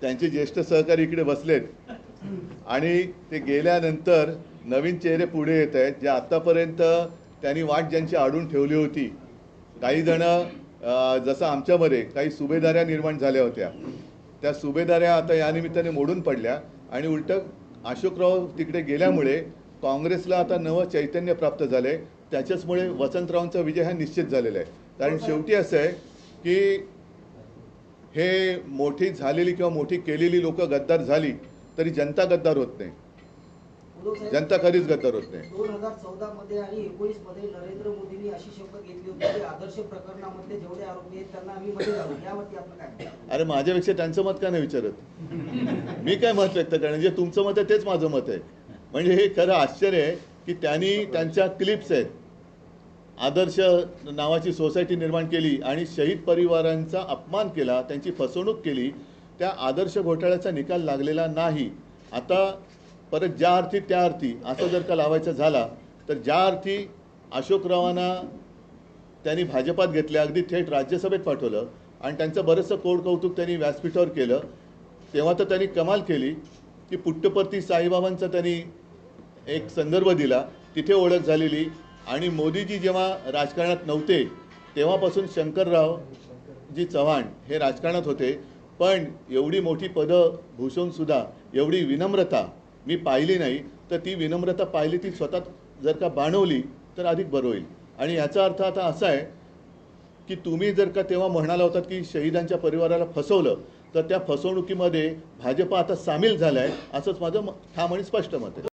त्यांचे ज्येष्ठ सहकारी इकडे बसलेत. आणि ते गेल्यानंतर नवीन चेहरे पुढे येत आहेत जे आत्तापर्यंत त्यांनी वाट ज्यांची आडून ठेवली होती. काही जण जसं आमच्यामध्ये काही सुभेदाऱ्या निर्माण झाल्या होत्या. त्या सुभेदाऱ्या आता या निमित्ताने मोडून पडल्या. आणि उलटं अशोकराव तिकडे गेल्यामुळे काँग्रेसला आता नवं चैतन्य प्राप्त झालंय. त्याच्याचमुळे वसंतरावांचा विजय हा निश्चित झालेला आहे. कारण शेवटी असं आहे की हे मोठी झालेली किंवा मोठी केलेली लोक गद्दार झाली तरी जनता गद्दार होत नाही. जनता कधीच गद्दार होत नाही. दोन हजार चौदा मध्ये आणि एकोणीसमध्ये नरेंद्र मोदींनी अशी शपथ घेतली होती की आदर्श प्रकरणामधले जेवढे आरोपी आहेत त्यांना आम्ही मध्ये घालू. यावरती आपलं काय? अरे माझ्यापेक्षा त्यांचं मत का नाही विचारत? मी काय मत व्यक्त करणार? जे तुमचं मत आहे तेच माझं मत आहे. म्हणजे हे खरं आश्चर्य आहे की त्यांनी त्यांच्या क्लिप्स आहेत. आदर्श नावाची सोसायटी निर्माण केली आणि शहीद परिवारांचा अपमान केला त्यांची फसवणूक केली त्या आदर्श घोटाळ्याचा निकाल लागलेला नाही. आता परत ज्या अर्थी त्या अर्थी असं जर का लावायचं झाला तर ज्या अर्थी अशोकरावांना त्यांनी भाजपात घेतल्या अगदी थेट राज्यसभेत पाठवलं आणि त्यांचं बरंचसं कोड कौतुक त्यांनी व्यासपीठावर केलं तेव्हा तर त्यांनी कमाल केली की पुट्टपर्ती साईबाबांचा त्यांनी एक संदर्भ दिला. तिथे ओळख झालेली आणि मोदीजी जेव्हा राजकारणात नव्हते तेव्हापासून शंकरराव जी चव्हाण हे राजकारणात होते. पण एवढी मोठी पदं भूषवूनसुद्धा एवढी विनम्रता मी पाहिली नाही. तर ती विनम्रता पाहिली ती स्वतः जर का बाणवली तर अधिक बरं होईल. आणि याचा अर्थ आता असा आहे की तुम्ही जर का तेव्हा म्हणाला होतात की शहीदांच्या परिवाराला फसवलं तर त्या फसवणुकीमध्ये भाजप आता सामील झाला आहे असंच माझं म- ठाम आणि स्पष्ट मत आहे.